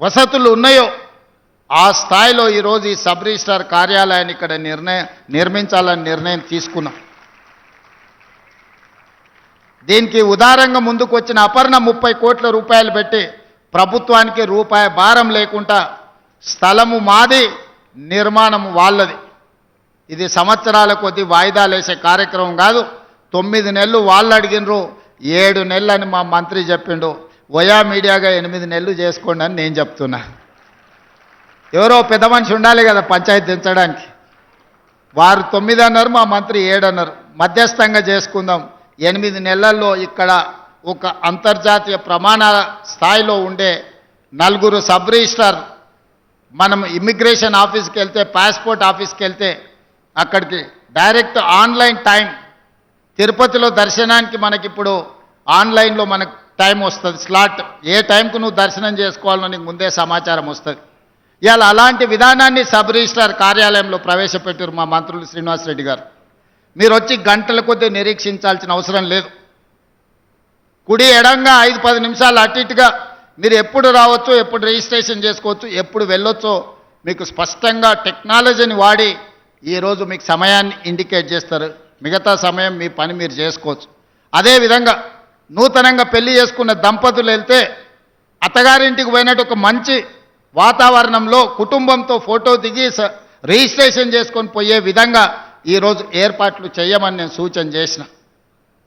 వసతులు ఉన్నాయో ఆ స్థాయిలో ఈరోజు ఈ సబ్ రిజిస్టార్ కార్యాలయాన్ని ఇక్కడ నిర్ణయం నిర్మించాలని నిర్ణయం తీసుకున్నాం. దీనికి ఉదారంగా ముందుకు వచ్చిన అపర్ణ ముప్పై కోట్ల రూపాయలు పెట్టి ప్రభుత్వానికి రూపాయి భారం లేకుండా స్థలము మాది నిర్మాణం వాళ్ళది. ఇది సంవత్సరాల కొద్ది వాయిదాలు వేసే కార్యక్రమం కాదు తొమ్మిది నెలలు వాళ్ళు అడిగినరు ఏడు నెలలు అని మా మంత్రి చెప్పిండు. వయా మీడియాగా ఎనిమిది నెలలు చేసుకోండి అని నేను చెప్తున్నా. ఎవరో పెద్ద మనిషి ఉండాలి కదా పంచాయతీ దించడానికి వారు తొమ్మిది అన్నారు మా మంత్రి ఏడు మధ్యస్థంగా చేసుకుందాం. ఎనిమిది నెలల్లో ఇక్కడ ఒక అంతర్జాతీయ ప్రమాణ స్థాయిలో ఉండే నలుగురు సబ్ రిజిస్టార్ మనం ఇమ్మిగ్రేషన్ ఆఫీస్కి వెళ్తే పాస్పోర్ట్ ఆఫీస్కి వెళ్తే అక్కడికి డైరెక్ట్ ఆన్లైన్ టైం తిరుపతిలో దర్శనానికి మనకిప్పుడు ఆన్లైన్లో మనకు టైం వస్తుంది. స్లాట్ ఏ టైంకు నువ్వు దర్శనం చేసుకోవాలో నీకు ముందే సమాచారం వస్తుంది. ఇవాళ అలాంటి విధానాన్ని సబ్ రిజిస్ట్రార్ కార్యాలయంలో ప్రవేశపెట్టారు మా మంత్రులు శ్రీనివాసరెడ్డి గారు. మీరు వచ్చి గంటల కొద్దీ నిరీక్షించాల్సిన అవసరం లేదు. కుడి ఎడంగా ఐదు పది నిమిషాలు అటు ఇటుగా మీరు ఎప్పుడు రావచ్చు ఎప్పుడు రిజిస్ట్రేషన్ చేసుకోవచ్చు ఎప్పుడు వెళ్ళొచ్చో మీకు స్పష్టంగా టెక్నాలజీని వాడి ఈరోజు మీకు సమయాన్ని ఇండికేట్ చేస్తారు. మిగతా సమయం మీ పని మీరు చేసుకోవచ్చు. అదేవిధంగా నూతనంగా పెళ్ళి చేసుకున్న దంపతులు వెళ్తే అత్తగారింటికి పోయినట్టు ఒక మంచి వాతావరణంలో కుటుంబంతో ఫోటో దిగి స- రిజిస్ట్రేషన్ చేసుకొని పోయే విధంగా ఈరోజు ఏర్పాట్లు చేయమని నేను సూచన చేసిన.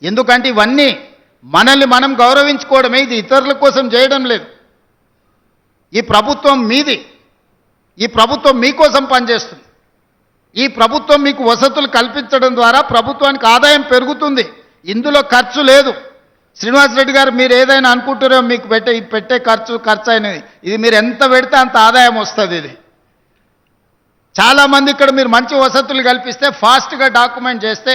ఎందుకంటే ఇవన్నీ మనల్ని మనం గౌరవించుకోవడమే ఇది ఇతరుల కోసం చేయడం లేదు. ఈ ప్రభుత్వం మీది ఈ ప్రభుత్వం మీకోసం పనిచేస్తుంది. ఈ ప్రభుత్వం మీకు వసతులు కల్పించడం ద్వారా ప్రభుత్వానికి ఆదాయం పెరుగుతుంది. ఇందులో ఖర్చు లేదు. శ్రీనివాసరెడ్డి గారు మీరు ఏదైనా అనుకుంటారో మీకు పెట్టే ఇది పెట్టే ఖర్చు ఖర్చు అయినది. ఇది మీరు ఎంత పెడితే అంత ఆదాయం వస్తుంది ఇది. చాలామంది ఇక్కడ మీరు మంచి వసతులు కల్పిస్తే ఫాస్ట్గా డాక్యుమెంట్ చేస్తే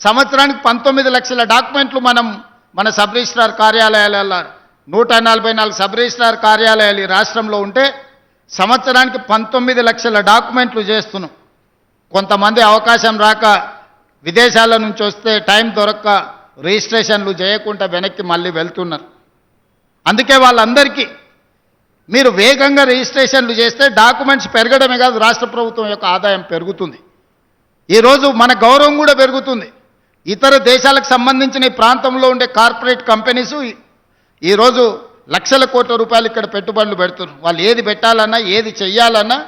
సంవత్సరానికి పంతొమ్మిది లక్షల డాక్యుమెంట్లు మనం మన సబ్ రిజిస్ట్రార్ కార్యాలయాల నూట నలభై నాలుగు సబ్ రిజిస్ట్రార్ కార్యాలయాలు ఈ రాష్ట్రంలో ఉంటే సంవత్సరానికి పంతొమ్మిది లక్షల డాక్యుమెంట్లు చేస్తున్నాం. కొంతమంది అవకాశం రాక విదేశాల నుంచి వస్తే టైం దొరక్క రిజిస్ట్రేషన్లు చేయకుండా వెనక్కి మళ్ళీ వెళ్తున్నారు. అందుకే వాళ్ళందరికీ మీరు వేగంగా రిజిస్ట్రేషన్లు చేస్తే డాక్యుమెంట్స్ పెరగడమే కాదు రాష్ట్ర ప్రభుత్వం యొక్క ఆదాయం పెరుగుతుంది. ఈరోజు మన గౌరవం కూడా పెరుగుతుంది. ఇతర దేశాలకు సంబంధించిన ఈ ప్రాంతంలో ఉండే కార్పొరేట్ కంపెనీస్ ఈరోజు లక్షల కోట్ల రూపాయలు ఇక్కడ పెట్టుబడులు పెడుతున్నారు. వాళ్ళు ఏది పెట్టాలన్నా ఏది చెయ్యాలన్నా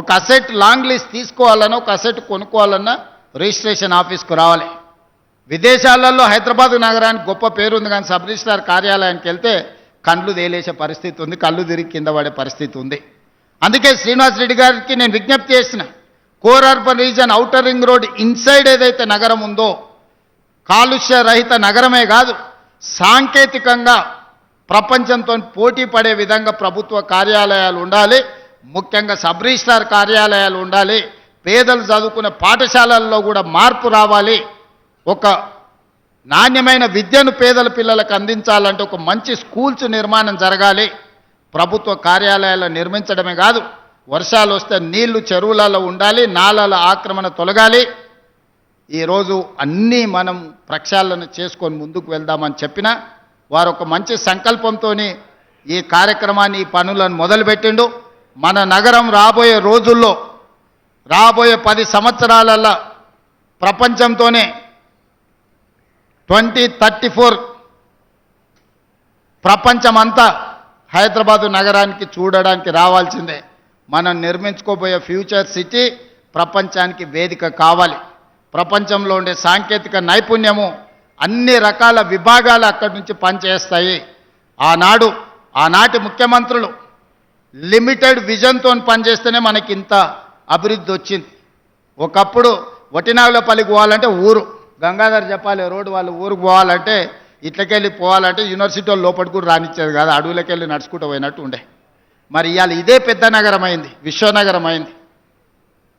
ఒక అసెట్ లాంగ్ లీజ్ తీసుకోవాలన్నా ఒక అసెట్ కొనుక్కోవాలన్నా రిజిస్ట్రేషన్ ఆఫీస్కు రావాలి. విదేశాలలో హైదరాబాద్ నగరానికి గొప్ప పేరు ఉంది కానీ సబ్ రిజిస్ట్రార్ కార్యాలయానికి వెళ్తే కళ్ళు తేలేసే పరిస్థితి ఉంది కళ్ళు తిరిగి కింద పడే పరిస్థితి ఉంది. అందుకే శ్రీనివాస్ రెడ్డి గారికి నేను విజ్ఞప్తి చేసిన core urban region outer ring road inside ఏదైతే నగరం ఉందో కాలుష్య రహిత నగరమే కాదు సాంకేతికంగా ప్రపంచంతో పోటీ పడే విధంగా ప్రభుత్వ కార్యాలయాలు ఉండాలి ముఖ్యంగా సబ్ రిజిస్ట్రార్ కార్యాలయాలు ఉండాలి పేదలు చదువుకునే పాఠశాలల్లో కూడా మార్పు రావాలి. ఒక నాణ్యమైన విద్యను పేదల పిల్లలకు అందించాలంటే ఒక మంచి స్కూల్స్ నిర్మాణం జరగాలి. ప్రభుత్వ కార్యాలయాలు నిర్మించడమే కాదు వర్షాలు వస్తే నీళ్ళు చెరువులలో ఉండాలి నాలల ఆక్రమణ తొలగాలి. ఈరోజు అన్నీ మనం ప్రక్షాళన చేసుకొని ముందుకు వెళ్దామని చెప్పిన వారు ఒక మంచి సంకల్పంతో ఈ కార్యక్రమాన్ని ఈ పనులను మొదలుపెట్టిండు. మన నగరం రాబోయే రోజుల్లో రాబోయే పది సంవత్సరాలలో ప్రపంచంతోనే ట్వంటీ థర్టీ ఫోర్ ప్రపంచమంతా హైదరాబాదు నగరానికి చూడడానికి రావాల్సిందే. మనం నిర్మించుకోబోయే ఫ్యూచర్ సిటీ ప్రపంచానికి వేదిక కావాలి. ప్రపంచంలో ఉండే సాంకేతిక నైపుణ్యము అన్ని రకాల విభాగాలు అక్కడి నుంచి పనిచేస్తాయి. ఆనాడు ఆనాటి ముఖ్యమంత్రులు లిమిటెడ్ విజన్తో పనిచేస్తేనే మనకి ఇంత అభివృద్ధి వచ్చింది. ఒకప్పుడు వటినాగులపల్లికి పోవాలంటే ఊరు. గంగాధర్ చెప్పాలి రోడ్డు వాళ్ళు ఊరికి పోవాలంటే ఇట్లకెళ్ళి పోవాలంటే యూనివర్సిటీ వాళ్ళు లోపలికి కూడా రానిచ్చేది కాదు అడవులకెళ్ళి నడుచుకుంటూ పోయినట్టు ఉండే. మరి ఇవాళ ఇదే పెద్ద నగరం అయింది విశ్వనగరం అయింది.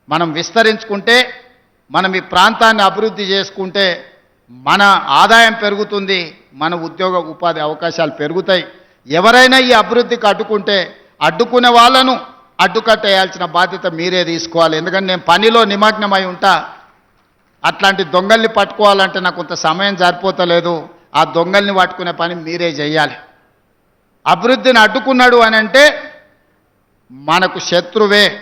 మనం విస్తరించుకుంటే మనం ఈ ప్రాంతాన్ని అభివృద్ధి చేసుకుంటే మన ఆదాయం పెరుగుతుంది మన ఉద్యోగ ఉపాధి అవకాశాలు పెరుగుతాయి. ఎవరైనా ఈ అభివృద్ధికి అడ్డుకుంటే అడ్డుకునే వాళ్ళను అడ్డుకట్టేయాల్సిన బాధ్యత మీరే తీసుకోవాలి. ఎందుకంటే నేను పనిలో నిమగ్నమై ఉంటా అట్లాంటి దొంగల్ని పట్టుకోవాలంటే నాకు కొంత సమయం సరిపోతలేదు. ఆ దొంగల్ని పట్టుకునే పని మీరే చేయాలి. అభివృద్ధిని అడ్డుకున్నాడు అని అంటే మనకు శత్రువే.